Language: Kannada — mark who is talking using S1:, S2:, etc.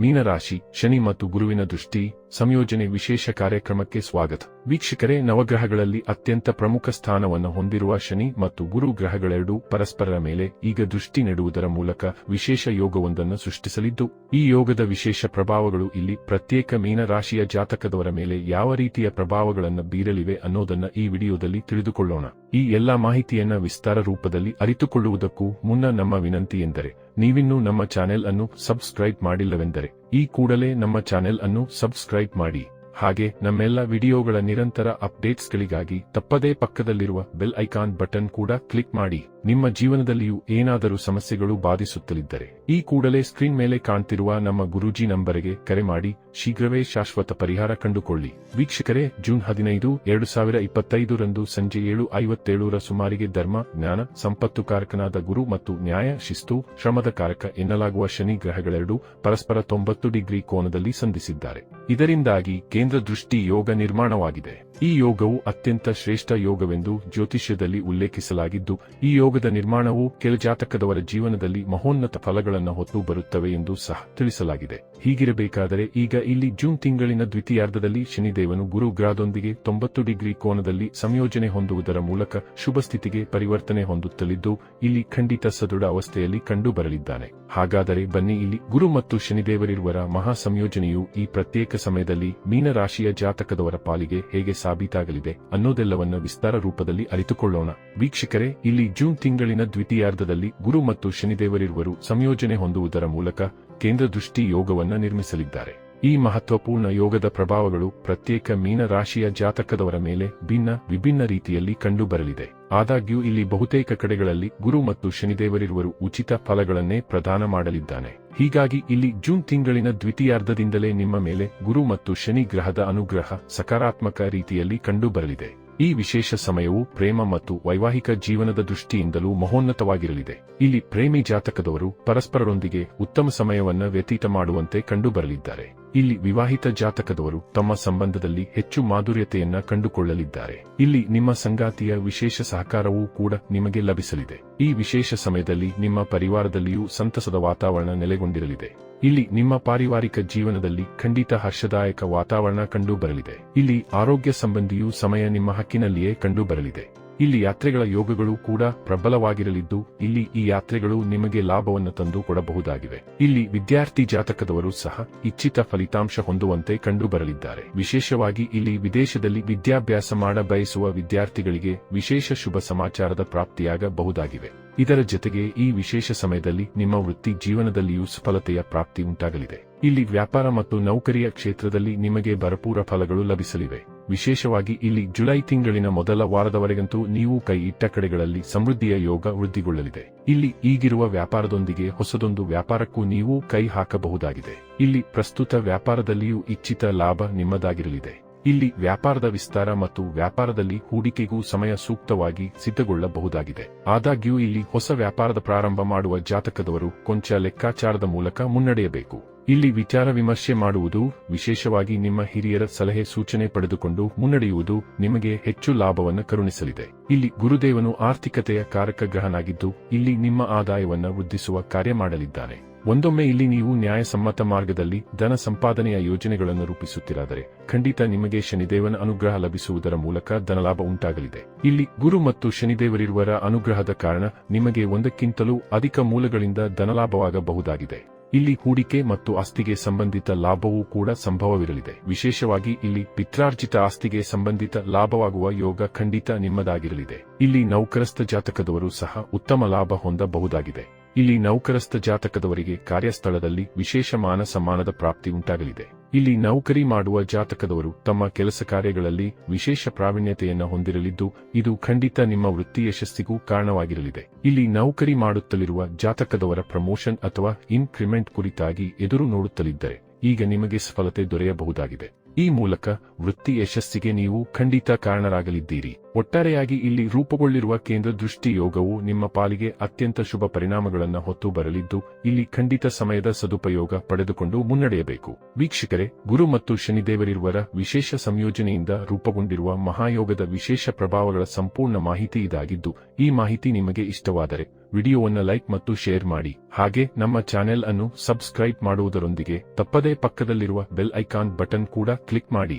S1: ಮೀನರಾಶಿ ಶನಿ ಮತ್ತು ಗುರುವಿನ ದೃಷ್ಟಿ ಸಂಯೋಜನೆ ವಿಶೇಷ ಕಾರ್ಯಕ್ರಮಕ್ಕೆ ಸ್ವಾಗತ. ವೀಕ್ಷಕರೇ, ನವಗ್ರಹಗಳಲ್ಲಿ ಅತ್ಯಂತ ಪ್ರಮುಖ ಸ್ಥಾನವನ್ನು ಹೊಂದಿರುವ ಶನಿ ಮತ್ತು ಗುರು ಗ್ರಹಗಳೆರಡೂ ಪರಸ್ಪರರ ಮೇಲೆ ಈಗ ದೃಷ್ಟಿ ನೆಡುವುದರ ಮೂಲಕ ವಿಶೇಷ ಯೋಗವೊಂದನ್ನು ಸೃಷ್ಟಿಸಲಿದ್ದು, ಈ ಯೋಗದ ವಿಶೇಷ ಪ್ರಭಾವಗಳು ಇಲ್ಲಿ ಪ್ರತ್ಯೇಕ ಮೀನರಾಶಿಯ ಜಾತಕದವರ ಮೇಲೆ ಯಾವ ರೀತಿಯ ಪ್ರಭಾವಗಳನ್ನು ಬೀರಲಿವೆ ಅನ್ನೋದನ್ನ ಈ ವಿಡಿಯೋದಲ್ಲಿ ತಿಳಿದುಕೊಳ್ಳೋಣ. ಈ ಎಲ್ಲಾ ಮಾಹಿತಿಯನ್ನ ವಿಸ್ತಾರ ರೂಪದಲ್ಲಿ ಅರಿತುಕೊಳ್ಳುವುದಕ್ಕೂ ಮುನ್ನ ನಮ್ಮ ವಿನಂತಿ ಎಂದರೆ, ನೀವಿನ್ನೂ ನಮ್ಮ ಚಾನೆಲ್ ಅನ್ನು ಸಬ್ಸ್ಕ್ರೈಬ್ ಮಾಡಿಲ್ಲವೆಂದರೆ ಈ ಕೂಡಲೇ ನಮ್ಮ ಚಾನೆಲ್ ಅನ್ನು ಸಬ್ಸ್ಕ್ರೈಬ್ ಮಾಡಿ. ಹಾಗೆ ನಮ್ಮೆಲ್ಲ ವಿಡಿಯೋಗಳ ನಿರಂತರ ಅಪ್ಡೇಟ್ಸ್ಗಳಿಗಾಗಿ ತಪ್ಪದೇ ಪಕ್ಕದಲ್ಲಿರುವ ಬೆಲ್ ಐಕಾನ್ ಬಟನ್ ಕೂಡ ಕ್ಲಿಕ್ ಮಾಡಿ. ನಿಮ್ಮ ಜೀವನದಲ್ಲಿಯೂ ಏನಾದರೂ ಸಮಸ್ಯೆಗಳು ಬಾಧಿಸುತ್ತಲಿದ್ದರೆ ಈ ಕೂಡಲೇ ಸ್ಕ್ರೀನ್ ಮೇಲೆ ಕಾಣ್ತಿರುವ ನಮ್ಮ ಗುರೂಜಿ ನಂಬರಿಗೆ ಕರೆ ಮಾಡಿ. ಶೀಘ್ರವೇ ಶಾಶ್ವತ ಪರಿಹಾರ ಕಂಡುಕೊಳ್ಳಿ. ವೀಕ್ಷಕರೇ, ಜೂನ್ ಹದಿನೈದು, ಎರಡು ಸಾವಿರ ಇಪ್ಪತ್ತೈದರಂದು ಸಂಜೆ ಏಳು ಐವತ್ತೇಳರ ಸುಮಾರಿಗೆ ಧರ್ಮ, ಜ್ಞಾನ, ಸಂಪತ್ತು ಕಾರಕನಾದ ಗುರು ಮತ್ತು ನ್ಯಾಯ, ಶಿಸ್ತು, ಶ್ರಮದ ಕಾರಕ ಎನ್ನಲಾಗುವ ಶನಿ ಗ್ರಹಗಳೆರಡು ಪರಸ್ಪರ ತೊಂಬತ್ತು ಡಿಗ್ರಿ ಕೋನದಲ್ಲಿ ಸಂಧಿಸಿದ್ದಾರೆ. ಇದರಿಂದಾಗಿ ಕೇಂದ್ರ ದೃಷ್ಟಿ ಯೋಗ ನಿರ್ಮಾಣವಾಗಿದೆ. ಈ ಯೋಗವು ಅತ್ಯಂತ ಶ್ರೇಷ್ಠ ಯೋಗವೆಂದು ಜ್ಯೋತಿಷ್ಯದಲ್ಲಿ ಉಲ್ಲೇಖಿಸಲಾಗಿದ್ದು, ಈ ಯೋಗದ ನಿರ್ಮಾಣವು ಕೆಲ ಜಾತಕದವರ ಜೀವನದಲ್ಲಿ ಮಹೋನ್ನತ ಫಲಗಳನ್ನು ಹೊತ್ತು ಬರುತ್ತವೆ ಎಂದು ಸಹ ತಿಳಿಸಲಾಗಿದೆ. ಹೀಗಿರಬೇಕಾದರೆ ಈಗ ಇಲ್ಲಿ ಜೂನ್ ತಿಂಗಳಿನ ದ್ವಿತೀಯಾರ್ಧದಲ್ಲಿ ಶನಿದೇವನು ಗುರು ಗ್ರಹದೊಂದಿಗೆ ತೊಂಬತ್ತು ಡಿಗ್ರಿ ಕೋನದಲ್ಲಿ ಸಂಯೋಜನೆ ಹೊಂದುವುದರ ಮೂಲಕ ಶುಭ ಸ್ಥಿತಿಗೆ ಪರಿವರ್ತನೆ ಹೊಂದುತ್ತಲಿದ್ದು, ಇಲ್ಲಿ ಖಂಡಿತ ಸದೃಢ ಅವಸ್ಥೆಯಲ್ಲಿ ಕಂಡು ಬರಲಿದ್ದಾನೆ ಹಾಗಾದರೆ ಬನ್ನಿ ಇಲ್ಲಿ ಗುರು ಮತ್ತು ಶನಿದೇವರಿರುವರ ಮಹಾ ಸಂಯೋಜನೆಯು ಈ ಪ್ರತ್ಯೇಕ ಸಮಯದಲ್ಲಿ ಮೀನರಾಶಿಯ ಜಾತಕದವರ ಪಾಲಿಗೆ ಹೇಗೆ ಸಾಬೀತಾಗಲಿದೆ ಅನ್ನೋದೆಲ್ಲವನ್ನ ವಿಸ್ತಾರ ರೂಪದಲ್ಲಿ ಅರಿತುಕೊಳ್ಳೋಣ. ವೀಕ್ಷಕರೇ, ಇಲ್ಲಿ ಜೂನ್ ತಿಂಗಳಿನ ದ್ವಿತೀಯಾರ್ಧದಲ್ಲಿ ಗುರು ಮತ್ತು ಶನಿದೇವರಿರುವರು ಸಂಯೋಜನೆ ಹೊಂದುವುದರ ಮೂಲಕ ಕೇಂದ್ರ ದೃಷ್ಟಿ ಯೋಗವನ್ನ ನಿರ್ಮಿಸಲಿದ್ದಾರೆ. ಈ ಮಹತ್ವಪೂರ್ಣ ಯೋಗದ ಪ್ರಭಾವಗಳು ಪ್ರತ್ಯೇಕ ಮೀನರಾಶಿಯ ಜಾತಕದವರ ಮೇಲೆ ಭಿನ್ನ, ವಿಭಿನ್ನ ರೀತಿಯಲ್ಲಿ ಕಂಡುಬರಲಿದೆ. ಆದಾಗ್ಯೂ ಇಲ್ಲಿ ಬಹುತೇಕ ಕಡೆಗಳಲ್ಲಿ ಗುರು ಮತ್ತು ಶನಿದೇವರಿರುವರು ಉಚಿತ ಫಲಗಳನ್ನೇ ಪ್ರದಾನ ಮಾಡಲಿದ್ದಾನೆ. ಹೀಗಾಗಿ ಇಲ್ಲಿ ಜೂನ್ ತಿಂಗಳಿನ ದ್ವಿತೀಯಾರ್ಧದಿಂದಲೇ ನಿಮ್ಮ ಮೇಲೆ ಗುರು ಮತ್ತು ಶನಿ ಗ್ರಹದ ಅನುಗ್ರಹ ಸಕಾರಾತ್ಮಕ ರೀತಿಯಲ್ಲಿ ಕಂಡುಬರಲಿದೆ. ಈ ವಿಶೇಷ ಸಮಯವು ಪ್ರೇಮ ಮತ್ತು ವೈವಾಹಿಕ ಜೀವನದ ದೃಷ್ಟಿಯಿಂದಲೂ ಮಹೋನ್ನತವಾಗಿರಲಿದೆ. ಇಲ್ಲಿ ಪ್ರೇಮಿ ಜಾತಕದವರು ಪರಸ್ಪರರೊಂದಿಗೆ ಉತ್ತಮ ಸಮಯವನ್ನ ವ್ಯತೀತ ಮಾಡುವಂತೆ ಕಂಡುಬರಲಿದ್ದಾರೆ. ಇಲ್ಲಿ ವಿವಾಹಿತ ಜಾತಕದವರು ತಮ್ಮ ಸಂಬಂಧದಲ್ಲಿ ಹೆಚ್ಚು ಮಾಧುರ್ಯತೆಯನ್ನ ಕಂಡುಕೊಳ್ಳಲಿದ್ದಾರೆ. ಇಲ್ಲಿ ನಿಮ್ಮ ಸಂಗಾತಿಯ ವಿಶೇಷ ಸಹಕಾರವೂ ಕೂಡ ನಿಮಗೆ ಲಭಿಸಲಿದೆ. ಈ ವಿಶೇಷ ಸಮಯದಲ್ಲಿ ನಿಮ್ಮ ಪರಿವಾರದಲ್ಲಿಯೂ ಸಂತಸದ ವಾತಾವರಣ ನೆಲೆಗೊಂಡಿರಲಿದೆ. ಇಲ್ಲಿ ನಿಮ್ಮ ಪಾರಿವಾರಿಕ ಜೀವನದಲ್ಲಿ ಖಂಡಿತ ಹರ್ಷದಾಯಕ ವಾತಾವರಣ ಕಂಡುಬರಲಿದೆ. ಇಲ್ಲಿ ಆರೋಗ್ಯ ಸಂಬಂಧಿಯೂ ಸಮಯ ನಿಮ್ಮ ಹಕ್ಕಿನಲ್ಲಿಯೇ ಕಂಡುಬರಲಿದೆ. ಇಲ್ಲಿ ಯಾತ್ರೆಗಳ ಯೋಗಗಳು ಕೂಡ ಪ್ರಬಲವಾಗಿರಲಿದ್ದು, ಇಲ್ಲಿ ಈ ಯಾತ್ರೆಗಳು ನಿಮಗೆ ಲಾಭವನ್ನು ತಂದು ಕೊಡಬಹುದಾಗಿವೆ. ಇಲ್ಲಿ ವಿದ್ಯಾರ್ಥಿ ಜಾತಕದವರು ಸಹ ಇಚ್ಛಿತ ಫಲಿತಾಂಶ ಹೊಂದುವಂತೆ ಕಂಡುಬರಲಿದ್ದಾರೆ. ವಿಶೇಷವಾಗಿ ಇಲ್ಲಿ ವಿದೇಶದಲ್ಲಿ ವಿದ್ಯಾಭ್ಯಾಸ ಮಾಡ ಬಯಸುವ ವಿದ್ಯಾರ್ಥಿಗಳಿಗೆ ವಿಶೇಷ ಶುಭ ಸಮಾಚಾರದ ಪ್ರಾಪ್ತಿಯಾಗಬಹುದಾಗಿವೆ. ಇದರ ಜೊತೆಗೆ ಈ ವಿಶೇಷ ಸಮಯದಲ್ಲಿ ನಿಮ್ಮ ವೃತ್ತಿ ಜೀವನದಲ್ಲಿಯೂ ಸಫಲತೆಯ ಪ್ರಾಪ್ತಿ ಉಂಟಾಗಲಿದೆ. ಇಲ್ಲಿ ವ್ಯಾಪಾರ ಮತ್ತು ನೌಕರಿಯ ಕ್ಷೇತ್ರದಲ್ಲಿ ನಿಮಗೆ ಭರಪೂರ ಫಲಗಳು ಲಭಿಸಲಿವೆ. ವಿಶೇಷವಾಗಿ ಇಲ್ಲಿ ಜುಲೈ ತಿಂಗಳಿನ ಮೊದಲ ವಾರದವರೆಗಂತೂ ನೀವು ಕೈ ಇಟ್ಟ ಕಡೆಗಳಲ್ಲಿ ಸಮೃದ್ಧಿಯ ಯೋಗ ವೃದ್ಧಿಗೊಳ್ಳಲಿದೆ. ಇಲ್ಲಿ ಈಗಿರುವ ವ್ಯಾಪಾರದೊಂದಿಗೆ ಹೊಸದೊಂದು ವ್ಯಾಪಾರಕ್ಕೂ ನೀವು ಕೈ ಹಾಕಬಹುದಾಗಿದೆ. ಇಲ್ಲಿ ಪ್ರಸ್ತುತ ವ್ಯಾಪಾರದಲ್ಲಿಯೂ ಇಚ್ಛಿತ ಲಾಭ ನಿಮ್ಮದಾಗಿರಲಿದೆ. ಇಲ್ಲಿ ವ್ಯಾಪಾರದ ವಿಸ್ತಾರ ಮತ್ತು ವ್ಯಾಪಾರದಲ್ಲಿ ಹೂಡಿಕೆಗೂ ಸಮಯ ಸೂಕ್ತವಾಗಿ ಸಿದ್ಧಗೊಳ್ಳಬಹುದಾಗಿದೆ. ಆದಾಗ್ಯೂ ಇಲ್ಲಿ ಹೊಸ ವ್ಯಾಪಾರದ ಪ್ರಾರಂಭ ಮಾಡುವ ಜಾತಕದವರು ಕೊಂಚ ಲೆಕ್ಕಾಚಾರದ ಮೂಲಕ ಮುನ್ನಡೆಯಬೇಕು. ಇಲ್ಲಿ ವಿಚಾರ ವಿಮರ್ಶೆ ಮಾಡುವುದು, ವಿಶೇಷವಾಗಿ ನಿಮ್ಮ ಹಿರಿಯರ ಸಲಹೆ ಸೂಚನೆ ಪಡೆದುಕೊಂಡು ಮುನ್ನಡೆಯುವುದು ನಿಮಗೆ ಹೆಚ್ಚು ಲಾಭವನ್ನು ಕರುಣಿಸಲಿದೆ. ಇಲ್ಲಿ ಗುರುದೇವನು ಆರ್ಥಿಕತೆಯ ಕಾರಕ ಗ್ರಹನಾಗಿದ್ದು ಇಲ್ಲಿ ನಿಮ್ಮ ಆದಾಯವನ್ನು ವೃದ್ಧಿಸುವ ಕಾರ್ಯ ಮಾಡಲಿದ್ದಾನೆ. ಒಂದೊಮ್ಮೆ ಇಲ್ಲಿ ನೀವು ನ್ಯಾಯಸಮ್ಮತ ಮಾರ್ಗದಲ್ಲಿ ಧನ ಸಂಪಾದನೆಯ ಯೋಜನೆಗಳನ್ನು ರೂಪಿಸುತ್ತಿರಾದರೆ, ಖಂಡಿತ ನಿಮಗೆ ಶನಿದೇವನ ಅನುಗ್ರಹ ಲಭಿಸುವುದರ ಮೂಲಕ ಧನಲಾಭ ಉಂಟಾಗಲಿದೆ. ಇಲ್ಲಿ ಗುರು ಮತ್ತು ಶನಿದೇವರಿರುವರ ಅನುಗ್ರಹದ ಕಾರಣ ನಿಮಗೆ ಒಂದಕ್ಕಿಂತಲೂ ಅಧಿಕ ಮೂಲಗಳಿಂದ ಧನಲಾಭವಾಗಬಹುದಾಗಿದೆ. ಇಲ್ಲಿ ಹೂಡಿಕೆ ಮತ್ತು ಆಸ್ತಿಗೆ ಸಂಬಂಧಿತ ಲಾಭವೂ ಕೂಡ ಸಂಭವವಿರಲಿದೆ. ವಿಶೇಷವಾಗಿ ಇಲ್ಲಿ ಪಿತ್ರಾರ್ಜಿತ ಆಸ್ತಿಗೆ ಸಂಬಂಧಿತ ಲಾಭವಾಗುವ ಯೋಗ ಖಂಡಿತ ನಿಮ್ಮದಾಗಿರಲಿದೆ. ಇಲ್ಲಿ ನೌಕರಸ್ಥ ಜಾತಕದವರು ಸಹ ಉತ್ತಮ ಲಾಭ ಹೊಂದಬಹುದಾಗಿದೆ. ಇಲ್ಲಿ ನೌಕರಸ್ಥ ಜಾತಕದವರಿಗೆ ಕಾರ್ಯಸ್ಥಳದಲ್ಲಿ ವಿಶೇಷ ಮಾನ ಸಮ್ಮಾನದ ಪ್ರಾಪ್ತಿ ಉಂಟಾಗಲಿದೆ. ಇಲ್ಲಿ ನೌಕರಿ ಮಾಡುವ ಜಾತಕದವರು ತಮ್ಮ ಕೆಲಸ ಕಾರ್ಯಗಳಲ್ಲಿ ವಿಶೇಷ ಪ್ರಾವೀಣ್ಯತೆಯನ್ನು ಹೊಂದಿರಲಿದ್ದು, ಇದು ಖಂಡಿತ ನಿಮ್ಮ ವೃತ್ತಿ ಯಶಸ್ಸಿಗೂ ಕಾರಣವಾಗಿರಲಿದೆ. ಇಲ್ಲಿ ನೌಕರಿ ಮಾಡುತ್ತಲಿರುವ ಜಾತಕದವರ ಪ್ರಮೋಷನ್ ಅಥವಾ ಇನ್ಕ್ರಿಮೆಂಟ್ ಕುರಿತಾಗಿ ಎದುರು ನೋಡುತ್ತಲಿದ್ದರೆ ಈಗ ನಿಮಗೆ ಸಫಲತೆ ದೊರೆಯಬಹುದಾಗಿದೆ. ಈ ಮೂಲಕ ವೃತ್ತಿ ಯಶಸ್ಸಿಗೆ ನೀವು ಖಂಡಿತ ಕಾರಣರಾಗಲಿದ್ದೀರಿ. ಒಟ್ಟಾರೆಯಾಗಿ ಇಲ್ಲಿ ರೂಪುಗೊಳ್ಳಿರುವ ಕೇಂದ್ರ ದೃಷ್ಟಿ ಯೋಗವು ನಿಮ್ಮ ಪಾಲಿಗೆ ಅತ್ಯಂತ ಶುಭ ಪರಿಣಾಮಗಳನ್ನು ಹೊತ್ತು ಬರಲಿದ್ದು, ಇಲ್ಲಿ ಖಂಡಿತ ಸಮಯದ ಸದುಪಯೋಗ ಪಡೆದುಕೊಂಡು ಮುನ್ನಡೆಯಬೇಕು. ವೀಕ್ಷಕರೇ, ಗುರು ಮತ್ತು ಶನಿದೇವರಿರುವರ ವಿಶೇಷ ಸಂಯೋಜನೆಯಿಂದ ರೂಪುಗೊಂಡಿರುವ ಮಹಾಯೋಗದ ವಿಶೇಷ ಪ್ರಭಾವಗಳ ಸಂಪೂರ್ಣ ಮಾಹಿತಿ ಇದಾಗಿದ್ದು, ಈ ಮಾಹಿತಿ ನಿಮಗೆ ಇಷ್ಟವಾದರೆ ವಿಡಿಯೋವನ್ನು ಲೈಕ್ ಮತ್ತು ಶೇರ್ ಮಾಡಿ. ಹಾಗೆ ನಮ್ಮ ಚಾನೆಲ್ ಅನ್ನು ಸಬ್ಸ್ಕ್ರೈಬ್ ಮಾಡುವುದರೊಂದಿಗೆ ತಪ್ಪದೇ ಪಕ್ಕದಲ್ಲಿರುವ ಬೆಲ್ ಐಕಾನ್ ಬಟನ್ ಕೂಡ ಕ್ಲಿಕ್ ಮಾಡಿ.